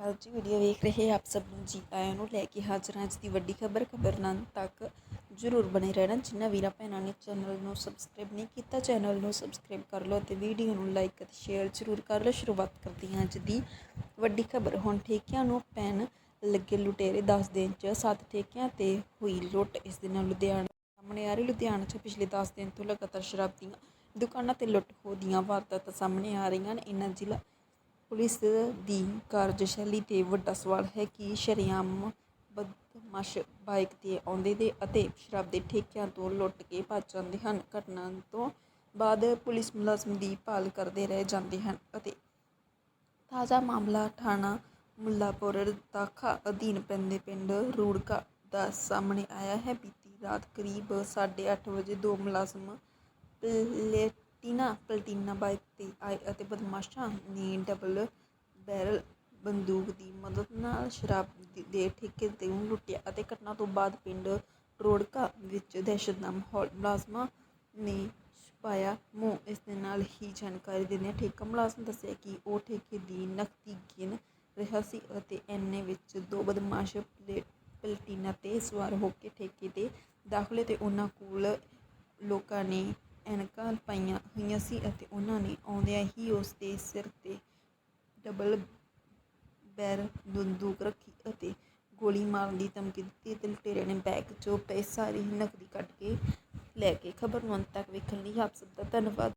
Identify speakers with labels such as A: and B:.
A: ਅਕਾਲ ਜੀ ਵੀਡੀਓ ਵੇਖ ਰਹੇ ਆਪ ਸਭ ਨੂੰ ਜੀ ਆਇਆਂ ਨੂੰ ਲੈ ਕੇ ਹਾਜ਼ਰ ਹਾਂ, ਅੱਜ ਦੀ ਵੱਡੀ ਖਬਰ ਖਬਰ ਤੱਕ ਜ਼ਰੂਰ ਬਣੇ ਰਹਿਣਾ। ਜਿਨ੍ਹਾਂ ਵੀਰਾਂ ਭੈਣਾਂ ਨੇ ਚੈਨਲ ਨੂੰ ਸਬਸਕ੍ਰਾਈਬ ਨਹੀਂ ਕੀਤਾ ਚੈਨਲ ਨੂੰ ਸਬਸਕ੍ਰਾਈਬ ਕਰ ਲਓ ਤੇ ਵੀਡੀਓ ਨੂੰ ਲਾਈਕ ਅਤੇ ਸ਼ੇਅਰ ਜ਼ਰੂਰ ਕਰ ਲਓ। ਸ਼ੁਰੂਆਤ ਕਰਦੇ ਹਾਂ ਅੱਜ ਦੀ ਵੱਡੀ ਖਬਰ। ਹੁਣ ਠੇਕਿਆਂ ਨੂੰ ਪੈਣ ਲੱਗੇ ਲੁਟੇਰੇ 10 ਦਿਨ ਚ ਸੱਤ ਠੇਕਿਆਂ ਤੇ ਹੋਈ ਲੁੱਟ। ਇਸ ਦੇ ਨਾਲ ਲੁਧਿਆਣਾ ਸਾਹਮਣੇ ਆ ਰਹੀ, ਲੁਧਿਆਣਾ 'ਚ ਪਿਛਲੇ 10 ਦਿਨ ਤੋਂ ਲਗਾਤਾਰ ਸ਼ਰਾਬ ਦੀਆਂ ਦੁਕਾਨਾਂ ਤੇ ਲੁੱਟ ਹੋ ਦੀਆਂ ਵਾਰਦਾਤਾਂ ਸਾਹਮਣੇ ਆ ਰਹੀਆਂ ਨੇ। ਇਹਨਾਂ ਜ਼ਿਲ੍ਹਾ ਪੁਲਿਸ ਦੀ ਕਾਰਜਸ਼ੈਲੀ ਤੇ ਵੱਡਾ ਸਵਾਲ ਹੈ ਕਿ ਸ਼ਰੇਆਮ ਬਦਮਾਸ਼ ਬਾਈਕ ਤੇ ਆਉਂਦੇ ਦੇ ਅਤੇ ਸ਼ਰਾਬ ਦੇ ਠੇਕਿਆਂ ਤੋਂ ਲੁੱਟ ਕੇ ਭੱਜ ਜਾਂਦੇ ਹਨ। ਘਟਨਾ ਤੋਂ ਬਾਅਦ ਪੁਲਿਸ ਮੁਲਾਜ਼ਮ ਦੀ ਭਾਲ ਕਰਦੇ ਰਹਿ ਜਾਂਦੇ ਹਨ ਅਤੇ ਤਾਜ਼ਾ ਮਾਮਲਾ ਥਾਣਾ ਮੁੱਲਾਪੁਰ ਦਾਖਾ ਅਧੀਨ ਪੈਂਦੇ ਪਿੰਡ ਰੂੜਕਾ ਦਾ ਸਾਹਮਣੇ ਆਇਆ ਹੈ। ਬੀਤੀ ਰਾਤ ਕਰੀਬ 8:30 ਵਜੇ ਦੋ ਮੁਲਾਜ਼ਮ ਪਲੇਟੀਨਾ ਪਲਟੀਨਾ ਬਾਈਕ ਤੇ ਆਏ ਅਤੇ ਬਦਮਾਸ਼ਾਂ ਨੇ ਡਬਲ ਬੈਰਲ ਬੰਦੂਕ ਦੀ ਮਦਦ ਨਾਲ ਸ਼ਰਾਬ ਦੇ ਠੇਕੇ ਤੇ ਲੁੱਟਿਆ ਅਤੇ ਘਟਨਾ ਤੋਂ ਬਾਅਦ ਪਿੰਡ ਰੋੜਕਾ ਵਿੱਚ ਦਹਿਸ਼ਤ ਦਾ ਮਾਹੌਲ ਮੁਲਾਜ਼ਮਾਂ ਨੇ ਛੁਪਾਇਆ ਮੂੰਹ ਇਸ ਦੇ ਨਾਲ ਹੀ ਜਾਣਕਾਰੀ ਦਿੰਦਿਆਂ ਠੇਕਾ ਮੁਲਾਜ਼ਮ ਦੱਸਿਆ ਕਿ ਉਹ ਠੇਕੇ ਦੀ ਨਕਦੀ ਗਿਣ ਰਿਹਾ ਸੀ ਅਤੇ ਐਨੇ ਵਿੱਚ ਦੋ ਬਦਮਾਸ਼ ਪਲੇ- ਪਲਟੀਨਾ ਤੇ ਸਵਾਰ ਹੋ ਕੇ ਠੇਕੇ ਤੇ ਦਾਖਲੇ ਤੇ ਉਹਨਾਂ ਕੋਲ ਲੋਕਾਂ ਨੇ ਐਨਕਾਂ ਪਾਈਆਂ ਹੋਈਆਂ ਸੀ ਅਤੇ ਉਹਨਾਂ ਨੇ ਆਉਂਦਿਆਂ ਹੀ ਉਸ ਦੇ ਸਿਰ ਤੇ ਡਬਲ ਬੈਰ ਬੰਦੂਕ ਰੱਖੀ ਅਤੇ ਗੋਲੀ ਮਾਰਨ ਦੀ ਧਮਕੀ ਦਿੱਤੀ ਤੇ ਲੁਟੇਰੇ ਨੇ ਬੈਗ ਚੋਂ ਪਏ ਸਾਰੀ ਨਕਦੀ ਕੱਢ ਕੇ ਲੈ ਕੇ ਖਬਰ ਨੂੰ ਅੰਤ ਤੱਕ ਵੇਖਣ ਲਈ ਆਪ ਸਭ ਦਾ ਧੰਨਵਾਦ।